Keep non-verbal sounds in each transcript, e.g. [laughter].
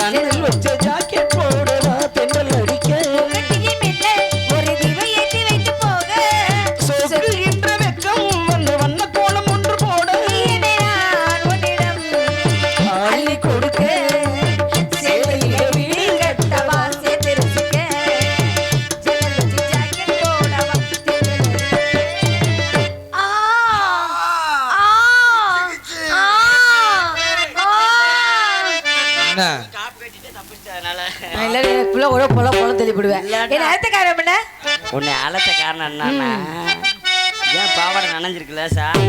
ya no. இல்ல எனக்குள்ள ஒரு பொல பொல தள்ளி போடுவேன் என்ன அடுத்த காரணம் என்ன? உன்னை அழைச்ச காரணம் என்னன்னா ஏன் பாவாடை நனைஞ்சிருக்குல்ல சார்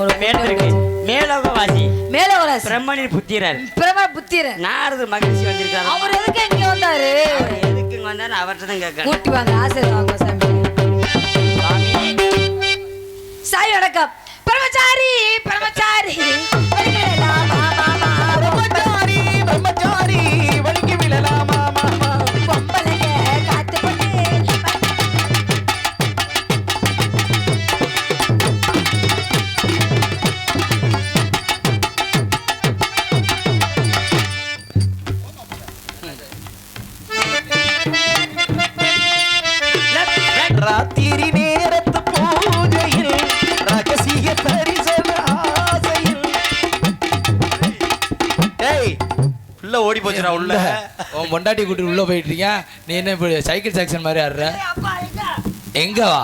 ஒரு மேல இருக்கு. மேலோகவாசி. மேல ஒரு பிரம்மனின் புத்திரர். பிரமா புத்திரன் நாரது மகிழ்ச்சி வந்திருக்காரு. அவர் எதுக்கு இங்க வந்தாரு? எதுக்கு இங்க வந்தாரு அவர்கிட்ட தான் கேட்கணும். கூட்டி வாங்க ஆசை வாங்க சாமி. சாமி. சாய் வணக்கம். பிரம்மச்சாரி பிரம்மச்சாரி. [laughs] பொண்டாட்டி கூட்டி உள்ள போயிட்டு இருக்கேன் நீ என்ன இப்படி சைக்கிள் செக்ஷன் மாதிரி ஆடுற? எங்க? வா?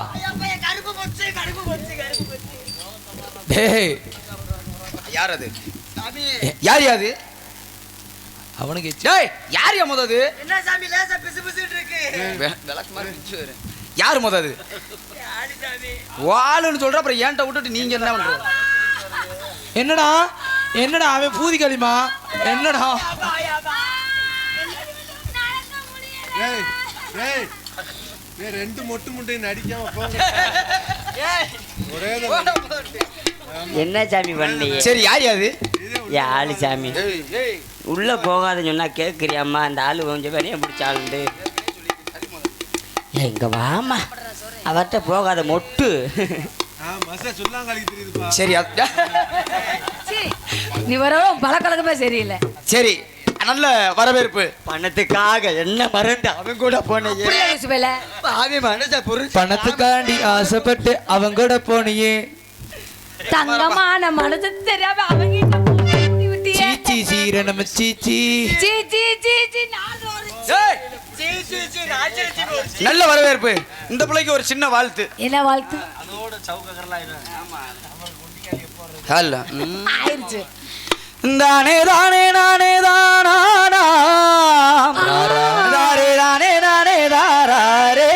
டேய். யார் அது? யார் யாது அவனுக்கு டேய் யார் யா மொதது என்ன சாமி லேசா பிசு பிசுட்டு இருக்கு. விளக்கு மாதிரி இருந்துச்சு. யார் மொதது வாளுன்னு சொல்ற அப்புறம் ஏன்ட்ட விட்டுட்டு நீங்க என்ன பண்ற? என்னடா? என்னடா அவன் பூதி களிமா? என்னடா? ஏய் ஏய் ஏய் ரெண்டு மொட்டு முட்டையும் நடிக்காம போங்க ஒரே என்ன சாமி பண்ணீங்க? சரி யார் ஏன் ஆளு சாமி. ஏய் ஏய். உள்ள போகாத சொன்னா கேக்குறியாம்மா? அந்த ஆளு கொஞ்சம் பெரிய பிடிச்ச ஆளுண்டு ஏய், இங்க வாமா அவர்கிட்ட போகாத மொட்டு. சரி அது- நீ வர பழக்கழகமே சரியில்லை. சரி நல்ல வரவேற்பு. பணத்துக்காக என்ன மறந்து அவன் கூட யூசுஃபேல. அவன் மனச பொருள் பணத்துக்காண்டி ஆசைப்பட்டு அவங்க கூட போனியே. தங்கமான மனசு தெரியாம அவங்க. சீச்சி சீர நம்ம சீச்சி சீ, சீ, சீ, சீ, நாலு ஒரு சீ. ஏய், நல்ல வரவேற்பு. இந்த பிள்ளைக்கு ஒரு சின்ன வாழ்த்து. என்ன வாழ்த்து? அல்ல ம். ஆயிருச்சு தானே தானே நானே தானா தானே நானே தாரே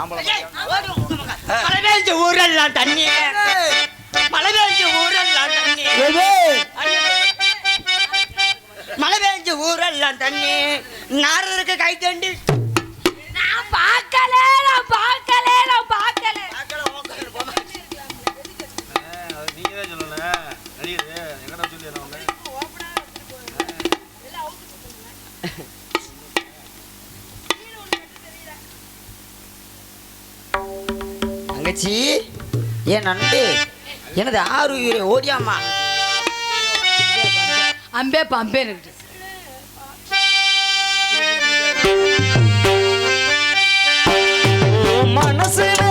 மழை பெஞ்ச ஊரெல்லாம் தண்ணி மழை பெஞ்ச ஊரெல்லாம் தண்ணி மழை பெஞ்ச ஊரெல்லாம் தண்ணி நாரதருக்கு கை தண்டி நண்டு எனது ஆறு உயிரை ஓடியாமா? அம்பே பம்பே இருக்குது மனசுல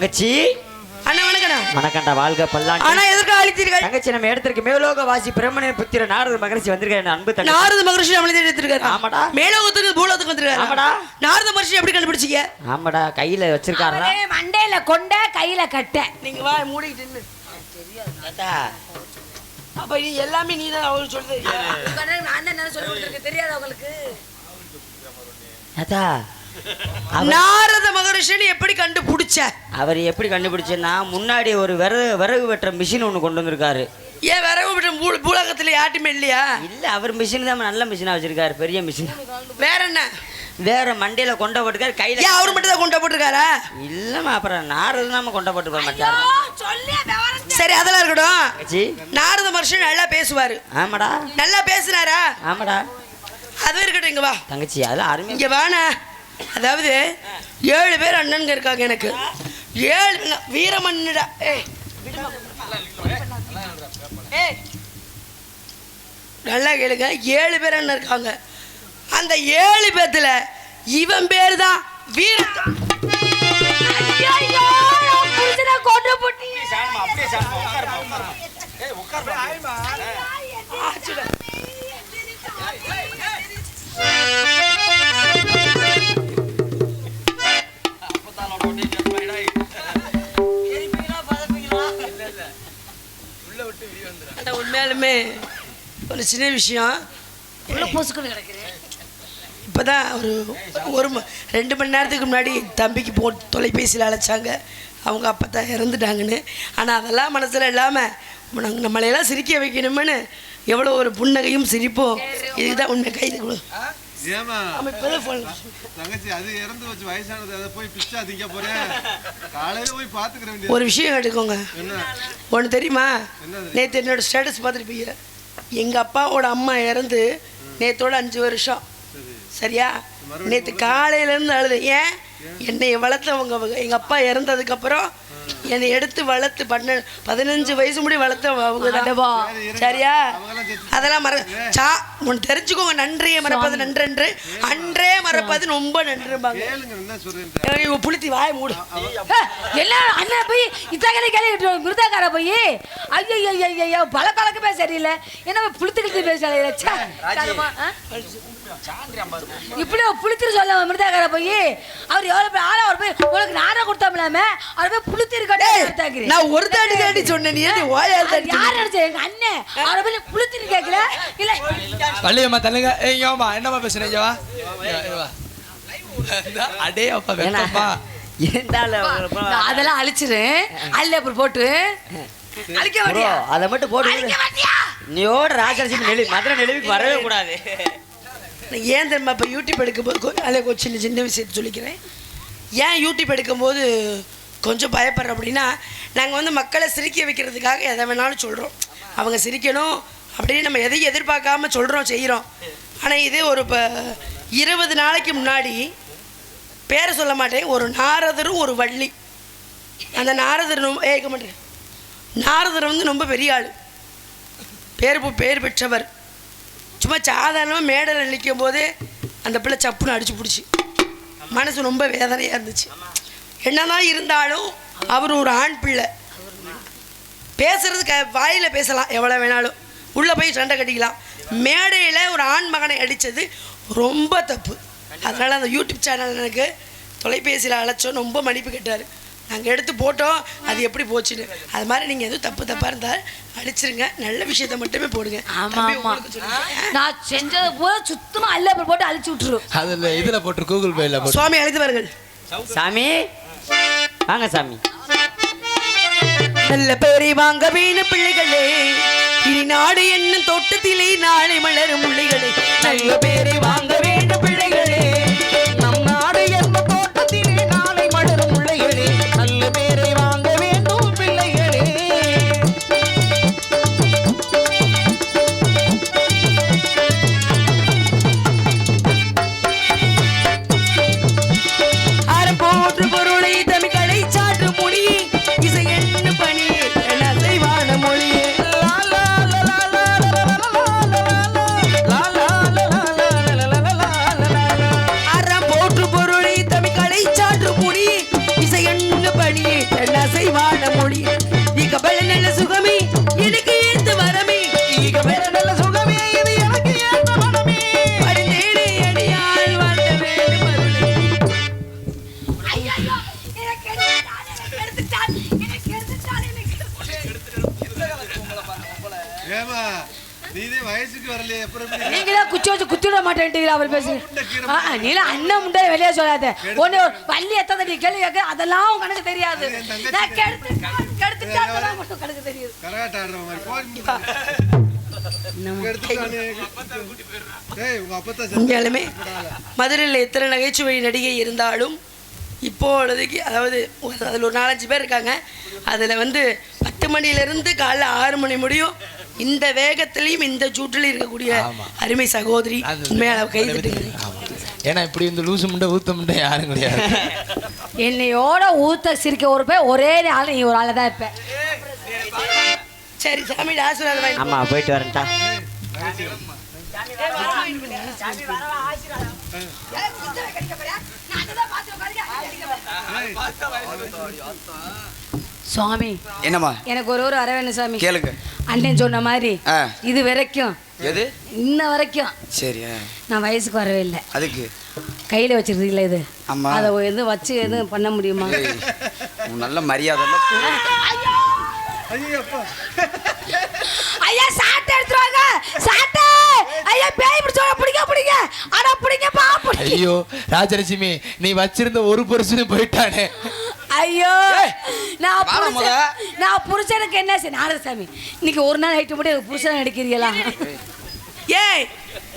தங்கச்சி. அண்ணா வணக்கண்ணா வணக்கண்டா வாழ்க பல்லாண்டு. ஆனா எதற்கு அழைத்தீர்கள்? தங்கச்சி நம்ம இடத்திற்கு மேலோக வாசி பிரம்மணிய புத்திர நாரத மகரிஷி வந்திருக்க அன்பு தங்கச்சி. நாரத மகர்ஷி நம்மளை எடுத்திருக்காரு. ஆமாடா. மேலோகத்துக்கு பூலோகத்துக்கு வந்திருக்காரு. ஆமாடா. நாரத மகர்ஷி எப்படி கண்டுபிடிச்சீங்க? ஆமாடா கையில வச்சிருக்காரா? மண்டையில கொண்ட கையில கட்ட நீங்க வா மூடிக்கிட்டு நின்னு. அப்ப நீ எல்லாமே நீ தான் அவரு சொல்றது அண்ணன் என்ன சொல்லி கொடுத்துருக்கு தெரியாது உங்களுக்கு? தாத்தா அவர் நாரத மகரிஷின்னு எப்படி கண்டுபிடிச்ச? அவர் எப்படி கண்டுபிடிச்சேன்னா முன்னாடி ஒரு விறகு விறகு வெட்டுற மிஷின் ஒன்று கொண்டு வந்திருக்காரு. ஏன் விறகு விட்டு பூ பூலகத்துல யாட்டுமே இல்லையா? இல்ல அவர் மிஷின் தான் நல்ல மிஷினா வச்சிருக்காரு பெரிய மிஷின். வேற என்ன? வேற மண்டையில கொண்ட போட்டுக்காரு கையில அவரு மட்டும் தான் கொண்டு போட்டிருக்காரா? இல்லம்மா அப்புறம் நாரது நாம கொண்ட போட்டு போக மாட்டாரு. சரி அதெல்லாம் இருக்கட்டும். நாரத மகர்ஷி நல்லா பேசுவாரு. ஆமாடா. நல்லா பேசுனாரா? ஆமாடா. அது இருக்கட்டும் இங்க வா. தங்கச்சி அதெல்லாம் அருமை இங்க வாண்ணா. அதாவது ஏழு பேர் அண்ணனுங்க இருக்காங்க எனக்கு. ஏழு பேர் வீரமன்னுடா ஏய் நல்லா கேளுங்க. ஏழு பேர் அண்ணன் இருக்காங்க. அந்த ஏழு பேர்த்துல இவன் பேர் தான் வீர சின்ன விஷயம். உள்ள பொசுக்குன்னு கிடக்குறேன் இப்போதான் ஒரு ஒரு ரெண்டு மணி நேரத்துக்கு முன்னாடி தம்பிக்கு போ தொலைபேசியில் அழைச்சாங்க. அவங்க அப்பா தான் இறந்துட்டாங்கன்னு. ஆனால் அதெல்லாம் மனசில் இல்லாமல் நம்மளையெல்லாம் சிரிக்க வைக்கணும்னு எவ்வளோ ஒரு புன்னகையும் சிரிப்போம் இதுக்கு தான் உண்மை கைது கொடு ஏமா நம்ம இப்போதான் ஃபோன் தங்கச்சி அது இறந்து வச்சு வயசானது. அதை போய் பிச்சா திங்க போறேன். காலையில போய் பாத்துக்கிற வேண்டியது. ஒரு விஷயம் கேட்டுக்கோங்க என்ன? ஒன்று தெரியுமா? நேற்று என்னோட ஸ்டேட்டஸ் பார்த்துருப்பீங்க எங்கள் அப்பாவோட அம்மா இறந்து நேத்தோட அஞ்சு வருஷம். சரியா? நேற்று காலையிலேருந்து அழுது. ஏன்? என்னை வளர்த்தவங்க எங்கள் அப்பா இறந்ததுக்கப்புறம் என்னை எடுத்து வளர்த்து பண்ண பதினஞ்சு வயசு முடி வளர்த்த அவங்க. சரியா? அதெல்லாம் மற சா ஒன்று தெரிஞ்சுக்கோங்க நன்றியை மறப்பது நன்றன்று. அன்றே மறப்பது ரொம்ப நன்றுபாங்க புளுத்தி வாய மூடு. ஏ, எல்லாம் அண்ணன் போய் இத்தகனை கேள்வி மிருதாக்கார போய்? ஐயோ ஐயோ ஐயோ பல கலக்கமே சரியில்லை என்ன புளுத்துக்கிட்டு பேசுறாங்க இப்படி புளுத்திரு சொல்ல மிருதாக்கார போய் அவர் எவ்வளவு பேர் ஆளா அவர் போய் உங்களுக்கு நாடகம் கொடுத்தாமலாம அவர் போய் புளுத்திரு கட்டி நான் ஒரு தாடி தாடி சொன்னேன் நீ ஓயா தாடி யார் நினைச்ச எங்க அண்ணன் அவரை போய் புளுத்திரு கேட்கல? இல்ல. வள்ளியம்மா தள்ளுங்க. ஏய் யோமா என்னம்மா பேசுறேன் இங்க வா. வா, அடே அப்பா நான் அதெல்லாம் அழிச்சிரு அல்ல அப்புறம் போட்டு. அழிக்க அதை மட்டும் போட்டு நீயோட ராஜலட்சுமி நெல்லி மதுரை நெல்லுக்கு வரவே கூடாது. நான் ஏன் தெரியுமா? இப்போ யூடியூப் எடுக்கும்போது கொ- சின்ன சின்ன விஷயத்தை சொல்லிக்கிறேன். ஏன் யூடியூப் எடுக்கும்போது கொஞ்சம் பயப்படுறோம் அப்படின்னா நாங்கள் வந்து மக்களை சிரிக்க வைக்கிறதுக்காக எதை வேணாலும் சொல்கிறோம் அவங்க சிரிக்கணும் அப்படின்னு நம்ம எதையும் எதிர்பார்க்காம சொல்கிறோம் செய்கிறோம் ஆனால் இது ஒரு இப்போ இருபது நாளைக்கு முன்னாடி பேரை சொல்ல மாட்டேன். ஒரு நாரதரும் ஒரு வள்ளி. அந்த நாரதர் ரொம்ப ஏற்க மாட்டேன் நாரதர் வந்து ரொம்ப பெரிய ஆள். பேர் பு- பேர் பெற்றவர். சும்மா சாதாரணமாக மேடையில் நிற்கும் போதே அந்த பிள்ளை சப்புன்னு அடிச்சு பிடிச்சி. மனசு ரொம்ப வேதனையாக இருந்துச்சு. என்னதான் இருந்தாலும் அவர் ஒரு ஆண் பிள்ளை. பேசுறது க வாயில் பேசலாம் எவ்வளோ வேணாலும். உள்ளே போய் சண்டை கட்டிக்கலாம். மேடையில் ஒரு ஆண் மகனை அடித்தது ரொம்ப தப்பு. அதனால் அந்த யூடியூப் சேனல் எனக்கு தொலைபேசியில் அழைச்சோம் ரொம்ப மன்னிப்பு கேட்டார். நாங்கள் எடுத்து போட்டோம். அது எப்படி போச்சுன்னு. அது மாதிரி நீங்கள் எதுவும் தப்பு தப்பாக இருந்தால் அழிச்சிருங்க நல்ல விஷயத்த மட்டுமே போடுங்க. நான் செஞ்சது பூரா சுத்தமா அல்ல போட்டு அழிச்சு விட்டுரு அதுல இதுல போட்டு கூகுள் பேல போட்டு. சுவாமி அழைத்து வாருங்கள் சாமி வாங்க சாமி. நல்ல பேரை வாங்க வேணும் பிள்ளைகளே. இனி நாடு என்னும் தோட்டத்திலே நாளை மலரும் முள்ளைகளே. நல்ல பேரை நீங்களே குச்சி வச்சு குத்தி விட மாட்டேன்ட்டீங்களா அவர் பேசு ஆ, ஆ, நீல அண்ணன் முண்டை வெளியே சொல்லாத. ஒண்ணு வள்ளி எத்தனை நீ கேள்வி கேட்க அதெல்லாம் உன் கணக்கு தெரியாது. நான் மட்டும் கணக்கு தெரியுது. உங்க செத்து உண்மையாலுமே மதுரையில் எத்தனை நகைச்சுவை நடிகை இருந்தாலும் இப்பொழுதைக்கு அதாவது ஒரு- அதில் ஒரு நாலஞ்சு பேர் இருக்காங்க. அதில் வந்து பத்து மணிலேருந்து காலைல ஆறு மணி முடியும். இந்த வேகத்திலையும் இந்த சூட்டிலையும் இருக்கக்கூடிய. அருமை சகோதரி அது உண்மையால கை. ஏன்னா இப்படி இந்த லூசு முண்டை ஊத்த முண்டை யாரும் கிடையாது. என்னையோட ஊத்த சிரிக்க ஒரு பேர் ஒரே ஆள் நீ ஒரு ஆளை தான் இருப்ப. சரி சாமி ஆசீர்வாதம் ஆமா போயிட்டு வரேன்டா சுவாமி என்னம்மா? எனக்கு ஒரு ஒரு அரை வேணும் சாமி. கேளுங்க. அண்ணன் சொன்ன மாதிரி. இது வரைக்கும் எது? இன்ன வரைக்கும் சரி. நான் வயசுக்கு வரவே இல்லை. அதுக்கு? கையில வச்சிருக்கீங்களா இது. ஆமா. அதை எதுவும் வச்சு எதுவும் பண்ண முடியுமா? நல்ல மரியாதை போ. ஐயோ! அப்பா ஐயா சாட்டை எடுத்துருவாங்க சாட்டை! ஐயா பேய் பிடிச்சவங்க பிடிக்க பிடிக்க ஆனா பிடிங்கப்பா பிடிக்க ஐயோ ராஜலட்சுமி நீ வச்சிருந்த ஒரு புருஷனும் போயிட்டானே. ஐயோ! நான். புருஷன் நான் புருஷனுக்கு என்ன செய்ய நாரதசாமி இன்னைக்கு ஒரு நாள் நைட்டு மட்டும் எனக்கு புருஷன் நடிக்கிறீங்களா? ஏய்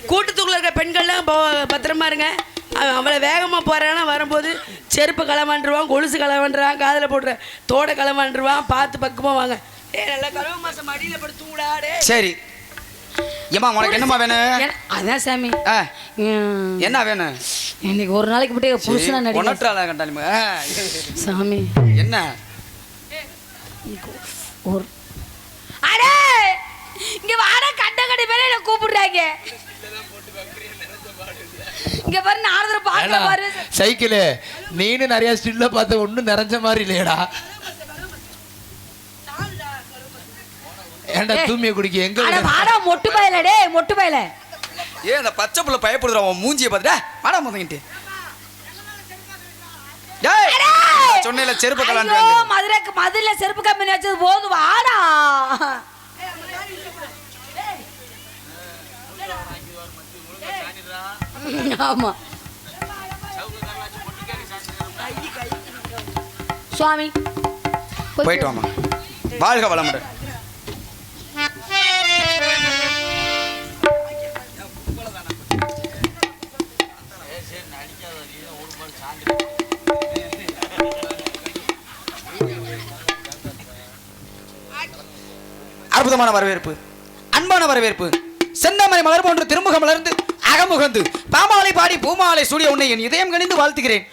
கூட்டத்துக்குள்ள இருக்க பெண்கள்லாம் பத்திரமா இருங்க. அவன் அவ்வளோ வேகமாக போகிறான்னா வரும்போது செருப்பு களவாண்டுருவான் கொலுசு களவாண்டுருவான் காதில் போடுற தோடை களவாண்டுருவான் பார்த்து பக்கமாக வாங்க. ஏய் நல்லா கழுவு மாசம் மடியில் படுத்து சரி. ஏம்மா உனக்கு என்னம்மா வேணும் அதான் சாமி. என்ன வேணும் இன்னைக்கு ஒரு நாளைக்கு மட்டும் புருஷனா நடிக்க ஒன்னற்றால கண்டாலுமே ஆ, சாமி. என்ன? ஒரு அடே! இங்க வாடா கண்ட கடி பேரே என்ன கூப்பிடுறாங்க. இங்க பாரு நாரதர் பாக்க ஏடா, பாரு. சைக்கிளு. நீனு நிறைய ஸ்டில்ல பார்த்த ஒண்ணும் நிறைஞ்ச மாதிரி இல்லையடா. ஏன்டா தூமிய குடிக்க? எங்க அட விட- மொட்டு பயல டேய் மொட்டு பயல. ஏன் அந்த பச்சை புள்ள பயப்படுறா அவன் மூஞ்சியை பார்த்துடா வாடா முதங்கிட்டு. டேய் நான் சொன்னேன்ல செருப்பு கலாண்டு ஐயோ மதுரைக்கு மதுரையில செருப்பு கம்பெனி வச்சது போதும் வாடா. ஆமா. சுவாமி போயிட்டு வாமா. வாழ்க வளமுடன். அற்புதமான வரவேற்பு அன்பான வரவேற்பு. செந்தாமரை மலர் போன்று திருமுகம் மலர்ந்து அகமுகந்து. பாமாலை பாடி பூமாலை சூடிய உன்னை என் இதயம் கணிந்து வாழ்த்துகிறேன்.